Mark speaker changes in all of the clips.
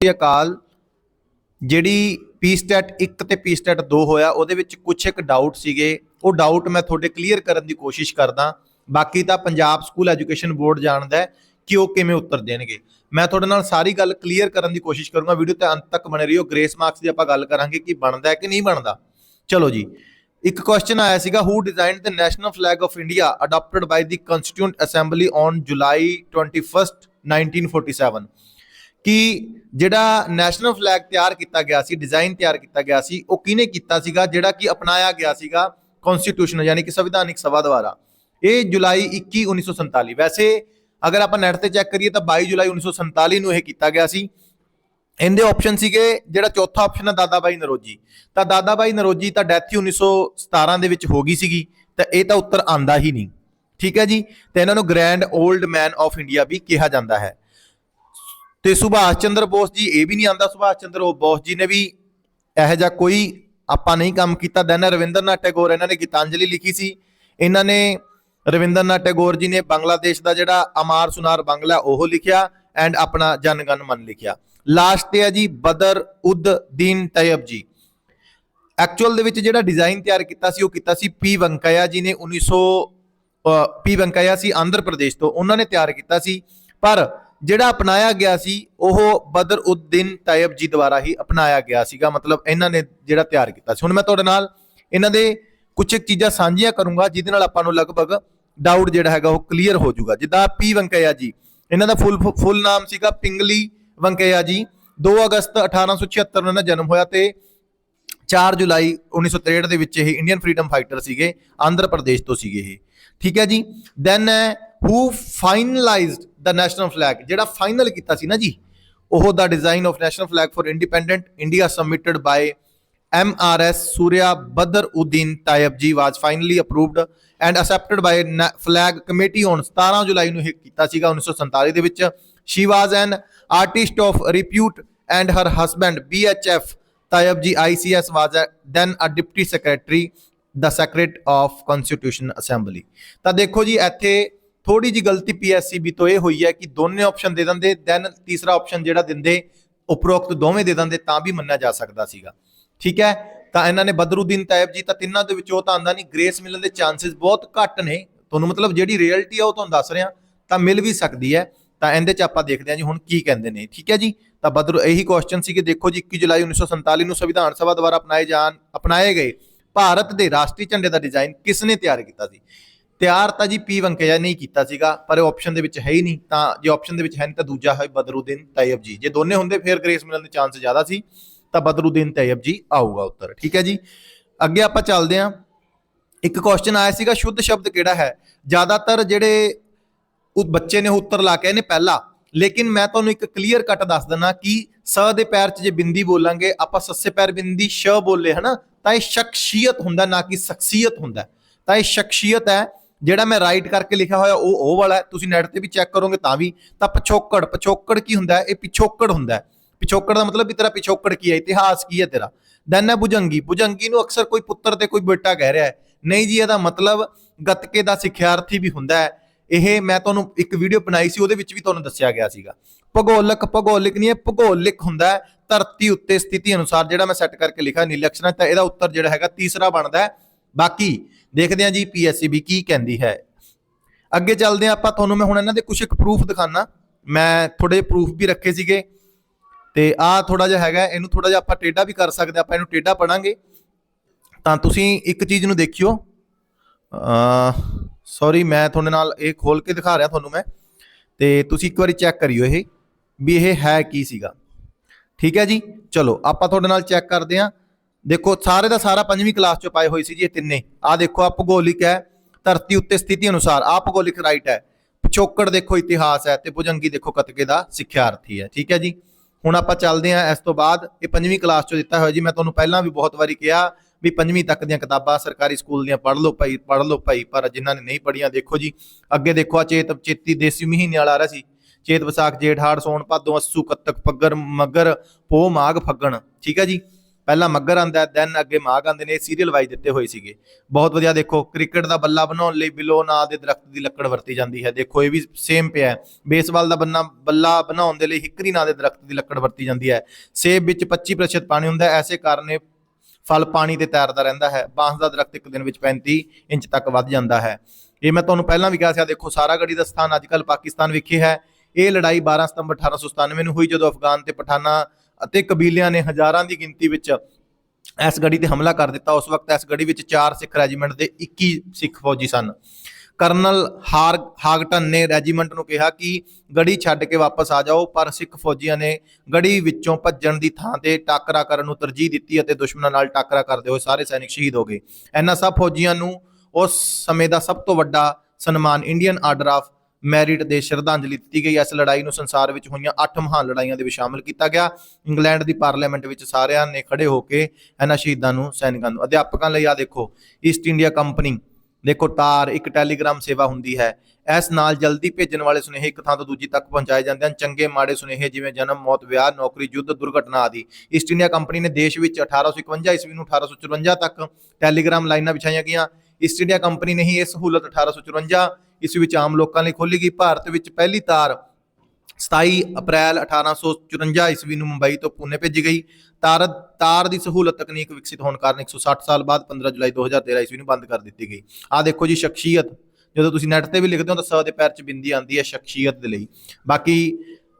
Speaker 1: ਸ੍ਰੀ ਅਕਾਲ। ਜਿਹੜੀ ਪੀਸਟੈਟ 1 ਤੇ ਪੀਸਟੈਟ 2 ਹੋਇਆ, ਉਹਦੇ ਵਿੱਚ ਕੁਝ ਇੱਕ ਡਾਊਟ ਸੀਗੇ। ਉਹ ਡਾਊਟ ਮੈਂ ਤੁਹਾਡੇ ਕਲੀਅਰ ਕਰਨ ਦੀ ਕੋਸ਼ਿਸ਼ ਕਰਦਾ। ਬਾਕੀ ਤਾਂ ਪੰਜਾਬ ਸਕੂਲ ਐਜੂਕੇਸ਼ਨ ਬੋਰਡ ਜਾਣਦਾ ਕਿ ਉਹ ਕਿਵੇਂ ਉੱਤਰ ਦੇਣਗੇ। ਮੈਂ ਤੁਹਾਡੇ ਨਾਲ ਸਾਰੀ ਗੱਲ ਕਲੀਅਰ ਕਰਨ ਦੀ ਕੋਸ਼ਿਸ਼ ਕਰੂੰਗਾ। ਵੀਡੀਓ ਤੇ ਅੰਤ ਤੱਕ ਬਣੇ ਰਹੀਓ। ਗ੍ਰੇਸ ਮਾਰਕਸ ਦੀ ਆਪਾਂ ਗੱਲ ਕਰਾਂਗੇ ਕਿ ਬਣਦਾ ਹੈ ਕਿ ਨਹੀਂ ਬਣਦਾ। ਚਲੋ ਜੀ, ਇੱਕ ਕੁਐਸਚਨ ਆਇਆ ਸੀਗਾ who designed the national flag of India adopted by the constituent assembly on July 21 1947 ਕਿ ਜਿਹੜਾ ਨੈਸ਼ਨਲ ਫਲੈਗ ਤਿਆਰ ਕੀਤਾ ਗਿਆ ਸੀ ਡਿਜ਼ਾਈਨ ਤਿਆਰ ਕੀਤਾ ਗਿਆ ਸੀ, ਉਹ ਕਿਹਨੇ ਕੀਤਾ ਸੀਗਾ, ਜਿਹੜਾ ਕਿ ਅਪਣਾਇਆ ਗਿਆ ਸੀਗਾ ਕਨਸਟੀਟਿਊਸ਼ਨ ਯਾਨੀ ਕਿ ਸੰਵਿਧਾਨਿਕ ਸਭਾ ਦੁਆਰਾ। ਇਹ ਜੁਲਾਈ 21 1947 ਵੈਸੇ ਅਗਰ ਆਪਾਂ ਨੈਟ ਤੇ ਚੈੱਕ ਕਰੀਏ ਤਾਂ 22 ਜੁਲਾਈ 1947 ਨੂੰ ਇਹ ਕੀਤਾ ਗਿਆ ਸੀ। ਇਹਦੇ ਆਪਸ਼ਨ ਸੀਗੇ ਜਿਹੜਾ ਚੌਥਾ ਆਪਸ਼ਨ ਹੈ ਦਾਦਾ ਬਾਈ ਨਰੋਜੀ। ਤਾਂ ਦਾਦਾ ਬਾਈ ਨਰੋਜੀ ਤਾਂ ਡੈਥ ਹੀ 1917 ਦੇ ਵਿੱਚ ਹੋ ਗਈ ਸੀਗੀ, ਤਾਂ ਇਹ ਤਾਂ ਉੱਤਰ ਆਂਦਾ ਹੀ ਨਹੀਂ। ਠੀਕ ਹੈ ਜੀ? ਤੇ ਇਹਨਾਂ ਨੂੰ grand old man of India ਵੀ ਕਿਹਾ ਜਾਂਦਾ ਹੈ। ਤੇ ਸੁਭਾਸ਼ ਚੰਦਰ ਬੋਸ ਜੀ, ਇਹ ਵੀ ਨਹੀਂ ਆਂਦਾ ਸੁਭਾਸ਼ ਚੰਦਰ ਬੋਸ ਜੀ ਨੇ ਵੀ ਇਹੋ ਜਿਹਾ ਕੋਈ ਆਪਾਂ ਨਹੀਂ ਕੰਮ ਕੀਤਾ। ਦੈਨ ਰਵਿੰਦਰਨਾਥ ਟੈਗੋਰ, ਇਹਨਾਂ ਨੇ ਗੀਤਾਂਜਲੀ ਲਿਖੀ ਸੀ। ਇਹਨਾਂ ਨੇ ਰਵਿੰਦਰਨਾਥ ਟੈਗੋਰ ਜੀ ਨੇ ਬੰਗਲਾਦੇਸ਼ ਦਾ ਜਿਹੜਾ ਅਮਾਰ ਸੁਨਾਰ ਬੰਗਲਾ, ਉਹ ਲਿਖਿਆ ਐਂਡ ਆਪਣਾ ਜਨਗਣ ਮਨ ਲਿਖਿਆ। ਲਾਸਟ ਤੇ ਹੈ ਜੀ, ਬਦਰ ਉਦ ਦੀਨ ਤੈਯਬ ਜੀ। ਐਕਚੁਅਲ ਦੇ ਵਿੱਚ ਜਿਹੜਾ ਡਿਜ਼ਾਈਨ ਤਿਆਰ ਕੀਤਾ ਸੀ, ਉਹ ਕੀਤਾ ਸੀ ਪੀ ਵੰਕਈਆ ਜੀ ਨੇ 1900 ਪੀ ਵੰਕਈਆ ਸੀ ਆਂਧਰ ਪ੍ਰਦੇਸ਼ ਤੋਂ। ਉਹਨਾਂ ਨੇ ਤਿਆਰ ਕੀਤਾ ਸੀ। ਪਰ ਜਿਹੜਾ ਅਪਣਾਇਆ ਗਿਆ ਸੀ, ਉਹ ਬਦਰ ਉਦਦਿਨ ਤੈਯਬ ਜੀ ਦੁਆਰਾ ਹੀ ਅਪਣਾਇਆ ਗਿਆ ਸੀਗਾ। ਮਤਲਬ ਇਹਨਾਂ ਨੇ ਜਿਹੜਾ ਤਿਆਰ ਕੀਤਾ ਸੀ। ਹੁਣ ਮੈਂ ਤੁਹਾਡੇ ਨਾਲ ਇਹਨਾਂ ਦੇ ਕੁਝ ਇੱਕ ਚੀਜ਼ਾਂ ਸਾਂਝੀਆਂ ਕਰੂੰਗਾ, ਜਿਹਦੇ ਨਾਲ ਆਪਾਂ ਨੂੰ ਲਗਭਗ ਡਾਊਟ ਜਿਹੜਾ ਹੈਗਾ ਉਹ ਕਲੀਅਰ ਹੋ ਜਾਊਗਾ। ਜਿੱਦਾਂ ਪੀ ਵੰਕਈਆ ਜੀ, ਇਹਨਾਂ ਦਾ ਫੁੱਲ ਫੁੱਲ ਨਾਮ ਸੀਗਾ ਪਿੰਗਲੀ ਵੰਕਈਆ ਜੀ। 2 ਅਗਸਤ 1876 ਨੂੰ ਇਹਨਾਂ ਦਾ ਜਨਮ ਹੋਇਆ ਤੇ 4 ਜੁਲਾਈ 1963 ਦੇ ਵਿੱਚ ਇਹ ਇੰਡੀਅਨ ਫਰੀडम ਫਾਈਟਰ ਸੀਗੇ, ਆਂਧਰ ਪ੍ਰਦੇਸ਼ ਤੋਂ ਸੀਗੇ ਇਹ। ਠੀਕ ਹੈ ਜੀ? Then who finalized the national flag ਜਿਹੜਾ ਫਾਈਨਲ ਕੀਤਾ ਸੀ ਨਾ ਜੀ ਉਹ the design of national flag for independent India submitted by M R S Surya Badruddin Tyabji was finally approved and accepted by flag committee on 17 July ਨੂੰ ਇਹ ਕੀਤਾ ਸੀਗਾ 1947 ਦੇ ਵਿੱਚ she was an artist of repute and her husband BHF Tyabji ICS was then a deputy secretary the secretary of constitution assembly ਤਾਂ ਦੇਖੋ ਜੀ ਇੱਥੇ ਥੋੜੀ ਜੀ ਗਲਤੀ ਪੀਐਸਸੀਬੀ ਤੋਂ ਇਹ ਹੋਈ ਹੈ ਕਿ ਦੋਨੇ ਆਪਸ਼ਨ ਦੇ ਦਿੰਦੇ ਦੈਨ ਤੀਸਰਾ ਆਪਸ਼ਨ ਜਿਹੜਾ ਦਿੰਦੇ, ਉਪਰੋਕਤ ਦੋਵੇਂ ਦੇ ਦਿੰਦੇ ਤਾਂ ਵੀ ਮੰਨਿਆ ਜਾ ਸਕਦਾ ਸੀਗਾ। ਠੀਕ ਹੈ? ਤਾਂ ਇਹਨਾਂ ਨੇ ਬਦਰੁਦੀਨ ਤਾਇਬ ਜੀ ਤਾਂ ਤਿੰਨਾਂ ਦੇ ਵਿੱਚੋਂ ਤਾਂ ਆਂਦਾ ਨਹੀਂ ਗ੍ਰੇਸ ਮਿਲਣ ਦੇ ਚਾਂਸਸ ਬਹੁਤ ਘੱਟ ਨੇ। ਤੁਹਾਨੂੰ ਮਤਲਬ ਜਿਹੜੀ ਰਿਐਲਿਟੀ ਆ ਉਹ ਤੁਹਾਨੂੰ ਦੱਸ ਰਿਹਾ, ਤਾਂ ਮਿਲ ਵੀ ਸਕਦੀ ਹੈ। ਤਾਂ ਇਹਦੇ ਚ ਆਪਾਂ ਦੇਖਦੇ ਹਾਂ ਜੀ ਹੁਣ ਕੀ ਕਹਿੰਦੇ ਨੇ। ਠੀਕ ਹੈ ਜੀ? ਤਾਂ ਬਦਰ ਇਹੀ ਕੁਐਸਚਨ ਸੀ ਕਿ ਦੇਖੋ ਜੀ 21 ਜੁਲਾਈ 1947 ਨੂੰ ਸੰਵਿਧਾਨ ਸਭਾ ਦੁਆਰਾ ਅਪਣਾਏ ਜਾਣ, ਅਪਣਾਏ ਗਏ। ਭਾਰਤ ਦੇ ਰਾਸ਼ਟਰੀ ਝੰਡੇ ਦਾ ਡਿਜ਼ਾਈਨ ਕਿਸ ਨੇ ਤਿਆਰ ਕੀਤਾ ਸੀ? ਤਿਆਰ ਤਾਂ ਜੀ ਪੀ ਵੰਕਈਆ ਨਹੀਂ ਕੀਤਾ ਸੀਗਾ, ਪਰ ਇਹ ਆਪਸ਼ਨ ਦੇ ਵਿੱਚ ਹੈ ਹੀ ਨਹੀਂ। ਤਾਂ ਜੇ ਆਪਸ਼ਨ ਦੇ ਵਿੱਚ ਹੈ ਨਹੀਂ ਤਾਂ ਦੂਜਾ ਹੈ ਬਦਰੁਦੀਨ ਤਾਇਬ ਜੀ। ਜੇ ਦੋਨੇ ਹੁੰਦੇ, ਫਿਰ ਗ੍ਰੇਸ ਮਿਲਣ ਦੇ ਚਾਂਸ ਜ਼ਿਆਦਾ ਸੀ, ਤਾਂ ਬਦਰੁਦੀਨ ਤਾਇਬ ਜੀ ਆਊਗਾ ਉੱਤਰ। ਠੀਕ ਹੈ ਜੀ? ਅੱਗੇ ਆਪਾਂ ਚੱਲਦੇ ਹਾਂ। ਇੱਕ ਕੁਐਸਚਨ ਆਇਆ ਸੀਗਾ, ਸ਼ੁੱਧ ਸ਼ਬਦ ਕਿਹੜਾ ਹੈ? ਜ਼ਿਆਦਾਤਰ ਜਿਹੜੇ ਉਹ ਬੱਚੇ ਨੇ ਉੱਤਰ ਲਾ ਕੇ ਨੇ ਪਹਿਲਾ। ਲੇਕਿਨ ਮੈਂ ਤੁਹਾਨੂੰ ਇੱਕ ਕਲੀਅਰ ਕੱਟ ਦੱਸ ਦਿੰਦਾ ਕਿ ਸ ਦੇ ਪੈਰ 'ਚ ਜੇ ਬਿੰਦੀ ਬੋਲਾਂਗੇ, ਆਪਾਂ ਸੱਸੇ ਪੈਰ ਬਿੰਦੀ ਸ਼ ਬੋਲੇ, ਹਨਾ? ਤਾਂ ਇਹ ਸ਼ਖਸੀਅਤ ਹੁੰਦਾ, ਨਾ ਕਿ ਸ਼ਖਸੀਅਤ ਹੁੰਦਾ। ਤਾਂ ਇਹ ਸ਼ਖਸੀਅਤ ਹੈ ਜਿਹੜਾ ਮੈਂ ਰਾਈਟ ਕਰਕੇ ਲਿਖਿਆ ਹੋਇਆ ਉਹ ਉਹ ਵਾਲਾ ਹੈ। ਤੁਸੀਂ ਨੈਟ ਤੇ ਵੀ ਚੈੱਕ ਕਰੋਗੇ ਤਾਂ ਵੀ। ਤਾਂ ਪਿਛੋਕੜ ਪਿਛੋਕੜ ਕੀ ਹੁੰਦਾ ਹੈ? ਇਹ ਪਿਛੋਕੜ ਹੁੰਦਾ ਹੈ। ਪਿਛੋਕੜ ਦਾ ਮਤਲਬ ਵੀ ਤੇਰਾ ਪਿਛੋਕੜ ਕੀ ਹੈ? ਇਤਿਹਾਸ ਕੀ ਹੈ ਤੇਰਾ? ਦੈਨ ਹੈ ਭੁਜੰਗੀ। ਭੁਜੰਗੀ ਨੂੰ ਅਕਸਰ ਕੋਈ ਪੁੱਤਰ ਤੇ ਕੋਈ ਬੇਟਾ ਕਹਿ ਰਿਹਾ ਹੈ। ਨਹੀਂ ਜੀ, ਇਹਦਾ ਮਤਲਬ ਗੱਤਕੇ ਦਾ ਸਿੱਖਿਆਰਥੀ ਵੀ ਹੁੰਦਾ ਹੈ। ਇਹ ਮੈਂ ਤੁਹਾਨੂੰ ਇੱਕ ਵੀਡੀਓ ਬਣਾਈ ਸੀ, ਉਹਦੇ ਵਿੱਚ ਵੀ ਤੁਹਾਨੂੰ ਦੱਸਿਆ ਗਿਆ ਸੀਗਾ। ਭੂਗੋਲਿਕ ਭੂਗੋਲਿਕ ਨਹੀਂ ਹੈ, ਭੂਗੋਲਿਕ ਹੁੰਦਾ ਧਰਤੀ ਉੱਤੇ ਸਥਿਤੀ ਅਨੁਸਾਰ ਜਿਹੜਾ ਮੈਂ ਸੈੱਟ ਕਰਕੇ ਲਿਖਿਆ, ਨੀਲੇ ਅਕਸ਼ਰਾਂ ਤਾਂ ਇਹਦਾ ਉੱਤਰ ਜਿਹੜਾ ਹੈਗਾ ਤੀਸਰਾ ਬਣਦਾ ਹੈ। ਬਾਕੀ ਦੇਖਦੇ ਹਾਂ ਜੀ ਪੀਐਸਸੀਬੀ ਕੀ ਕਹਿੰਦੀ ਹੈ। ਅੱਗੇ ਚੱਲਦੇ ਹਾਂ ਆਪਾਂ ਤੁਹਾਨੂੰ ਮੈਂ ਹੁਣ ਇਹਨਾਂ ਦੇ ਕੁਝ ਇੱਕ ਪ੍ਰੂਫ ਦਿਖਾਣਾ ਮੈਂ ਥੋੜੇ ਪ੍ਰੂਫ ਵੀ ਰੱਖੇ ਸੀਗੇ। ਤੇ ਆਹ ਥੋੜਾ ਜਿਹਾ ਹੈਗਾ ਇਹਨੂੰ ਥੋੜਾ ਜਿਹਾ ਆਪਾਂ ਟੇਢਾ ਵੀ ਕਰ ਸਕਦੇ ਹਾਂ, ਆਪਾਂ ਇਹਨੂੰ ਟੇਢਾ ਪੜਾਂਗੇ ਤਾਂ ਤੁਸੀਂ ਇੱਕ ਚੀਜ਼ ਨੂੰ ਦੇਖਿਓ। ਅ ਸੌਰੀ ਮੈਂ ਤੁਹਾਡੇ ਨਾਲ ਇਹ ਖੋਲ ਕੇ ਦਿਖਾ ਰਿਹਾ ਤੁਹਾਨੂੰ ਮੈਂ। ਤੇ ਤੁਸੀਂ ਇੱਕ ਵਾਰੀ ਚੈੱਕ ਕਰਿਓ ਇਹ ਵੀ ਇਹ ਹੈ ਕੀ ਸੀਗਾ। ਠੀਕ ਹੈ ਜੀ? ਚਲੋ ਆਪਾਂ ਤੁਹਾਡੇ ਨਾਲ ਚੈੱਕ ਕਰਦੇ ਹਾਂ। ਦੇਖੋ, ਸਾਰੇ ਦਾ ਸਾਰਾ ਪੰਜਵੀਂ ਕਲਾਸ ਚੋਂ ਪਾਏ ਹੋਏ ਸੀ ਜੀ ਇਹ ਤਿੰਨੇ। ਆਹ ਦੇਖੋ ਆ ਭੂਗੋਲਿਕ ਹੈ, ਧਰਤੀ ਉੱਤੇ ਸਥਿਤੀ ਅਨੁਸਾਰ। ਆਹ ਭੂਗੋਲਿਕ ਰਾਈਟ ਹੈ। ਪਿਛੋਕੜ ਦੇਖੋ, ਇਤਿਹਾਸ ਹੈ ਤੇ ਭੁਜੰਗੀ ਦੇਖੋ, ਕਤਕੇ ਦਾ ਸਿੱਖਿਆਰਥੀ ਹੈ। ਠੀਕ ਹੈ ਜੀ? ਹੁਣ ਆਪਾਂ ਚੱਲਦੇ ਹਾਂ ਇਸ ਤੋਂ ਬਾਅਦ। ਇਹ ਪੰਜਵੀਂ ਕਲਾਸ ਚੋਂ ਦਿੱਤਾ ਹੋਇਆ ਜੀ। ਮੈਂ ਤੁਹਾਨੂੰ ਪਹਿਲਾਂ ਵੀ ਬਹੁਤ ਵਾਰੀ ਕਿਹਾ ਵੀ ਪੰਜਵੀਂ ਤੱਕ ਦੀਆਂ ਕਿਤਾਬਾਂ ਸਰਕਾਰੀ ਸਕੂਲ ਦੀਆਂ ਪੜ੍ਹ ਲਓ ਭਾਈ, ਪੜ੍ਹ ਲਓ ਭਾਈ। ਪਰ ਜਿਨ੍ਹਾਂ ਨੇ ਨਹੀਂ ਪੜ੍ਹੀਆਂ, ਦੇਖੋ ਜੀ। ਅੱਗੇ ਦੇਖੋ ਆ ਚੇਤ ਚੇਤੀ ਦੇਸੀ ਮਹੀਨੇ ਵਾਲਾ ਆ ਰਿਹਾ ਸੀ। ਚੇਤ ਵਿਸਾਖ, ਜੇਠ, ਹਾੜ, ਸੋਣ, ਭਾਦੋਂ, ਅਸੂ, ਕੱਤਕ, ਪੱਗਰ, ਮਗਰ ਪੋ ਮਾਘ, ਫੱਗਣ। ਠੀਕ ਹੈ ਜੀ? ਪਹਿਲਾਂ ਮੱਗਰ ਆਂਦਾ ਦੈਨ ਅੱਗੇ ਮਾਗ ਆਂਦੇ ਨੇ ਸੀਰੀਅਲ ਵਾਈਜ਼ ਦਿੱਤੇ ਹੋਏ ਸੀਗੇ। ਬਹੁਤ ਵਧੀਆ ਦੇਖੋ, ਕ੍ਰਿਕਟ ਦਾ ਬੱਲਾ ਬਣਾਉਣ ਲਈ ਬਿਲੋ ਨਾਂ ਦੇ ਦਰਖਤ ਦੀ ਲੱਕੜ ਵਰਤੀ ਜਾਂਦੀ ਹੈ। ਦੇਖੋ, ਇਹ ਵੀ ਸੇਮ ਪਿਆ ਬੇਸਬਾਲ ਦਾ ਬੰਨਾ, ਬੱਲਾ ਬਣਾਉਣ ਦੇ ਲਈ ਹਿਕਰੀ ਨਾਂ ਦੇ ਦਰਖਤ ਦੀ ਲੱਕੜ ਵਰਤੀ ਜਾਂਦੀ ਹੈ। ਸੇਬ ਵਿੱਚ 25% ਪਾਣੀ ਹੁੰਦਾ ਹੈ। ਐਸੇ ਕਾਰਨ ਇਹ ਫਲ ਪਾਣੀ ਤੇ ਤੈਰਦਾ ਰਹਿੰਦਾ ਹੈ। ਬਾਂਸ ਦਾ ਦਰਖਤ ਇੱਕ ਦਿਨ ਵਿੱਚ 35 ਇੰਚ ਤੱਕ ਵੱਧ ਜਾਂਦਾ ਹੈ। ਇਹ ਮੈਂ ਤੁਹਾਨੂੰ ਪਹਿਲਾਂ ਵੀ ਕਿਹਾ ਸੀ, ਆਹ ਦੇਖੋ ਸਾਰਾਗੜੀ ਦਾ ਸਥਾਨ ਅੱਜਕੱਲ ਪਾਕਿਸਤਾਨ ਵਿਖੇ ਹੈ। ਇਹ ਲੜਾਈ 12 ਸਤੰਬਰ 1897 ਨੂੰ ਹੋਈ ਜਦੋਂ ਅਫਗਾਨ ਤੇ ਪਠਾਨਾ ਅਤੇ ਕਬੀਲਿਆਂ ਨੇ ਹਜ਼ਾਰਾਂ ਦੀ ਗਿਣਤੀ ਵਿੱਚ ਇਸ ਗੜੀ ਤੇ ਹਮਲਾ ਕਰ ਦਿੱਤਾ। ਉਸ ਵਕਤ ਇਸ ਗੜੀ ਵਿੱਚ 4 ਸਿੱਖ ਰੈਜੀਮੈਂਟ ਦੇ 21 ਸਿੱਖ ਫੌਜੀ ਸਨ। ਕਰਨਲ ਹਾਰ ਹਾਗਟਨ ਨੇ ਰੈਜੀਮੈਂਟ ਨੂੰ ਕਿਹਾ ਕਿ ਗੜੀ ਛੱਡ ਕੇ ਵਾਪਸ ਆ ਜਾਓ, ਪਰ ਸਿੱਖ ਫੌਜੀਆਂ ਨੇ ਗੜੀ ਵਿੱਚੋਂ ਭੱਜਣ ਦੀ ਥਾਂ ਤੇ ਟਾਕਰਾ ਕਰਨ ਨੂੰ ਤਰਜੀਹ ਦਿੱਤੀ ਅਤੇ ਦੁਸ਼ਮਣਾਂ ਨਾਲ ਟਾਕਰਾ ਕਰਦੇ ਹੋਏ ਸਾਰੇ ਸੈਨਿਕ ਸ਼ਹੀਦ ਹੋ ਗਏ। ਇਹਨਾਂ ਸਭ ਫੌਜੀਆਂ ਨੂੰ ਉਸ ਸਮੇਂ ਦਾ ਸਭ ਤੋਂ ਵੱਡਾ ਸਨਮਾਨ ਇੰਡੀਅਨ ਆਰਡਰ ਆਫ ਮੈਰਿਟ ਦੇ ਸ਼ਰਧਾਂਜਲੀ ਦਿੱਤੀ ਗਈ। ਇਸ ਲੜਾਈ ਨੂੰ ਸੰਸਾਰ ਵਿੱਚ ਹੋਈਆਂ 8 ਮਹਾਨ ਲੜਾਈਆਂ ਦੇ ਵਿੱਚ ਸ਼ਾਮਲ ਕੀਤਾ ਗਿਆ। ਇੰਗਲੈਂਡ ਦੀ ਪਾਰਲੀਮੈਂਟ ਵਿੱਚ ਸਾਰਿਆਂ ਨੇ ਖੜੇ ਹੋ ਕੇ ਇਹਨਾਂ ਸ਼ਹੀਦਾਂ ਨੂੰ ਸੈਨਿਕਾਂ ਨੂੰ, ਅਧਿਆਪਕਾਂ ਲਈ ਆ ਦੇਖੋ ਈਸਟ ਇੰਡੀਆ ਕੰਪਨੀ ਦੇਖੋ ਤਾਰ, ਇੱਕ ਟੈਲੀਗ੍ਰਾਮ ਸੇਵਾ ਹੁੰਦੀ ਹੈ। ਇਸ ਨਾਲ ਜਲਦੀ ਭੇਜਣ ਵਾਲੇ ਸੁਨੇਹੇ ਇੱਕ ਥਾਂ ਤੋਂ ਦੂਜੀ ਤੱਕ ਪਹੁੰਚਾਏ ਜਾਂਦੇ ਹਨ। ਚੰਗੇ ਮਾੜੇ ਸੁਨੇਹੇ ਜਿਵੇਂ ਜਨਮ, ਮੌਤ, ਵਿਆਹ, ਨੌਕਰੀ, ਯੁੱਧ, ਦੁਰਘਟਨਾ ਆਦਿ। ਈਸਟ ਇੰਡੀਆ ਕੰਪਨੀ ਨੇ ਦੇਸ਼ ਵਿੱਚ 1851 ਈਸਵੀ ਨੂੰ 1854 ਤੱਕ ਟੈਲੀਗ੍ਰਾਮ ਲਾਈਨਾਂ ਵਿਛਾਈਆਂ ਗਈਆਂ। ਈਸਟ ਇੰਡੀਆ ਕੰਪਨੀ ਨੇ ਹੀ ਇਹ ਸਹੂਲਤ 1854 ਈਸਵੀ ਵਿੱਚ ਆਮ ਲੋਕਾਂ ਲਈ ਖੋਲ੍ਹੀ ਗਈ। ਭਾਰਤ ਵਿੱਚ ਪਹਿਲੀ ਤਾਰ 27 ਅਪ੍ਰੈਲ 1854 ਈਸਵੀ ਨੂੰ ਮੁੰਬਈ ਤੋਂ ਪੁਣੇ ਭੇਜੀ ਗਈ। ਤਾਰ ਤਾਰ ਦੀ ਸਹੂਲਤ ਤਕਨੀਕ ਵਿਕਸਿਤ ਹੋਣ ਕਾਰਨ 160 ਸਾਲ ਬਾਅਦ 15 ਜੁਲਾਈ 2013 ਈਸਵੀ ਨੂੰ ਬੰਦ ਕਰ ਦਿੱਤੀ ਗਈ। ਆ ਦੇਖੋ ਜੀ ਸ਼ਖਸੀਅਤ। ਜਦੋਂ ਤੁਸੀਂ ਨੈਟ ਤੇ ਵੀ ਲਿਖਦੇ ਹੋ ਤਾਂ ਸ ਦੇ ਪੈਰ 'ਚ ਬਿੰਦੀ ਆਉਂਦੀ ਹੈ ਸ਼ਖਸੀਅਤ ਦੇ ਲਈ। ਬਾਕੀ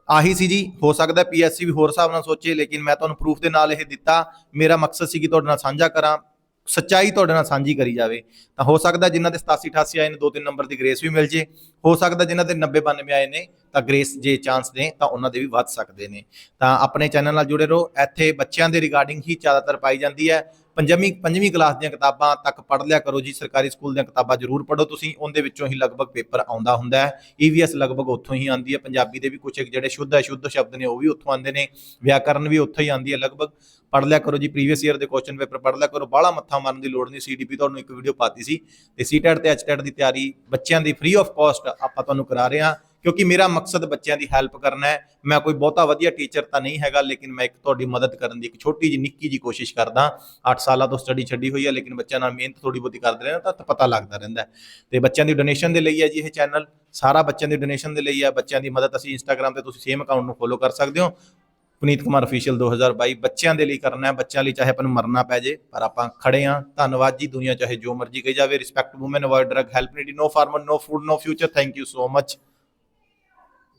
Speaker 1: ਆਹੀ ਸੀ ਜੀ। ਹੋ ਸਕਦਾ ਪੀਐਸਸੀ ਵੀ ਹੋਰ ਹਿਸਾਬ ਨਾਲ ਸੋਚੇ, ਲੇਕਿਨ ਮੈਂ ਤੁਹਾਨੂੰ ਪ੍ਰੂਫ ਦੇ ਨਾਲ ਇਹ ਦਿੱਤਾ। ਮੇਰਾ ਮਕਸਦ ਸੀ ਕਿ ਤੁਹਾਡੇ ਨਾਲ ਸਾਂਝਾ ਕਰਾਂ। ਸੱਚਾਈ ਤੁਹਾਡੇ ਨਾਲ ਸਾਂਝੀ ਕਰੀ ਜਾਵੇ, ਤਾਂ ਹੋ ਸਕਦਾ ਜਿਨ੍ਹਾਂ ਦੇ 87 88 ਆਏ ਨੇ, ਦੋ ਤਿੰਨ ਨੰਬਰ ਦੀ ਗ੍ਰੇਸ ਵੀ ਮਿਲ ਜੇ। ਹੋ ਸਕਦਾ ਜਿਨ੍ਹਾਂ ਦੇ 90 92 ਆਏ ਨੇ, ਤਾਂ ਗ੍ਰੇਸ ਜੇ ਚਾਂਸ ਨੇ ਤਾਂ ਉਹਨਾਂ ਦੇ ਵੀ ਵੱਧ ਸਕਦੇ ਨੇ। ਤਾਂ ਆਪਣੇ ਚੈਨਲ ਨਾਲ ਜੁੜੇ ਰਹੋ। ਇੱਥੇ ਬੱਚਿਆਂ ਦੇ ਰਿਗਾਰਡਿੰਗ ਹੀ ਜ਼ਿਆਦਾਤਰ ਪਾਈ ਜਾਂਦੀ ਹੈ। ਪੰਜਵੀਂ ਪੰਜਵੀਂ ਕਲਾਸ ਦੀਆਂ ਕਿਤਾਬਾਂ ਤੱਕ ਪੜ੍ਹ ਲਿਆ ਕਰੋ ਜੀ, ਸਰਕਾਰੀ ਸਕੂਲ ਦੀਆਂ ਕਿਤਾਬਾਂ ਜ਼ਰੂਰ ਪੜ੍ਹੋ ਤੁਸੀਂ, ਉਹਦੇ ਵਿੱਚੋਂ ਹੀ ਲਗਭਗ ਪੇਪਰ ਆਉਂਦਾ ਹੁੰਦਾ ਹੈ। ਈਵੀਐਸ ਲਗਭਗ ਉੱਥੋਂ ਹੀ ਆਉਂਦੀ ਹੈ, ਪੰਜਾਬੀ ਦੇ ਵੀ ਕੁਝ ਜਿਹੜੇ ਸ਼ੁੱਧ ਅਸ਼ੁੱਧ ਸ਼ਬਦ ਨੇ ਉਹ ਵੀ ਉੱਥੋਂ ਆਉਂਦੇ ਨੇ, ਵਿਆਕਰਨ ਵੀ ਉੱਥੋਂ ਹੀ ਆਉਂਦੀ ਹੈ ਲਗਭਗ। ਪੜ੍ਹ ਲਿਆ ਕਰੋ ਜੀ ਪ੍ਰੀਵੀਅਸ ਈਅਰ ਦੇ ਕੁਐਸਚਨ ਪੇਪਰ ਪੜ੍ਹ ਲਿਆ ਕਰੋ, ਬਾਹਲਾ ਮੱਥਾ ਮਾਰਨ ਦੀ ਲੋੜ ਨਹੀਂ ਸੀਡੀਪੀ ਤੁਹਾਨੂੰ ਇੱਕ ਵੀਡੀਓ ਪਾਤੀ ਸੀ, ਤੇ ਸੀਟੈਟ ਤੇ ਐਚਟੈਟ ਦੀ ਤਿਆਰੀ ਬੱਚਿਆਂ ਦੀ ਫ੍ਰੀ ਆਫ ਕਾਸਟ ਆਪਾਂ ਤੁਹਾਨੂੰ ਕਰਾ ਰਹੇ ਹਾਂ। ਕਿਉਂਕਿ ਮੇਰਾ ਮਕਸਦ ਬੱਚਿਆਂ ਦੀ ਹੈਲਪ ਕਰਨਾ ਹੈ। ਮੈਂ ਕੋਈ ਬਹੁਤਾ ਵਧੀਆ ਟੀਚਰ ਤਾਂ ਨਹੀਂ ਹੈਗਾ, ਲੇਕਿਨ ਮੈਂ ਇੱਕ ਤੁਹਾਡੀ ਮਦਦ ਕਰਨ ਦੀ ਇੱਕ ਛੋਟੀ ਜਿਹੀ, ਨਿੱਕੀ ਜਿਹੀ ਕੋਸ਼ਿਸ਼ ਕਰਦਾ। 8 ਸਾਲਾਂ ਤੋਂ ਸਟੱਡੀ ਛੱਡੀ ਹੋਈ ਹੈ, ਲੇਕਿਨ ਬੱਚਿਆਂ ਨਾਲ ਮਿਹਨਤ ਥੋੜੀ ਬਹੁਤੀ ਕਰਦੇ ਰਹਿਣਾ ਤਾਂ ਪਤਾ ਲੱਗਦਾ ਰਹਿੰਦਾ ਹੈ। ਤੇ ਬੱਚਿਆਂ ਦੀ ਡੋਨੇਸ਼ਨ ਦੇ ਲਈ ਹੈ ਜੀ ਇਹ ਚੈਨਲ ਸਾਰਾ ਬੱਚਿਆਂ ਦੀ ਡੋਨੇਸ਼ਨ ਦੇ ਲਈ ਹੈ। ਬੱਚਿਆਂ ਦੀ ਮਦਦ ਅਸੀਂ ਇੰਸਟਾਗ੍ਰam ਤੇ ਤੁਸੀਂ ਸੇਮ ਅਕਾਊਂਟ ਨੂੰ ਫੋਲੋ ਕਰ ਸਕਦੇ ਹੋ। ਪੁਨੀਤ ਕੁਮਾਰ ਅਫੀਸ਼ੀਅਲ 2022 ਬੱਚਿਆਂ ਦੇ ਲਈ ਕਰਨਾ ਹੈ। ਬੱਚਿਆਂ ਲਈ ਚਾਹੇ ਆਪਾਂ ਨੂੰ ਮਰਨਾ ਪੈ ਜੇ, ਪਰ ਆਪਾਂ ਖੜੇ ਆ ਧੰਨਵਾਦ ਜੀ। ਦੁਨੀਆ ਚਾਹੇ ਜੋ ਮਰਜ਼ੀ ਕਹੀ ਜਾਵੇ। Respect women avoid drug help needy no farmer no food no future thank you so much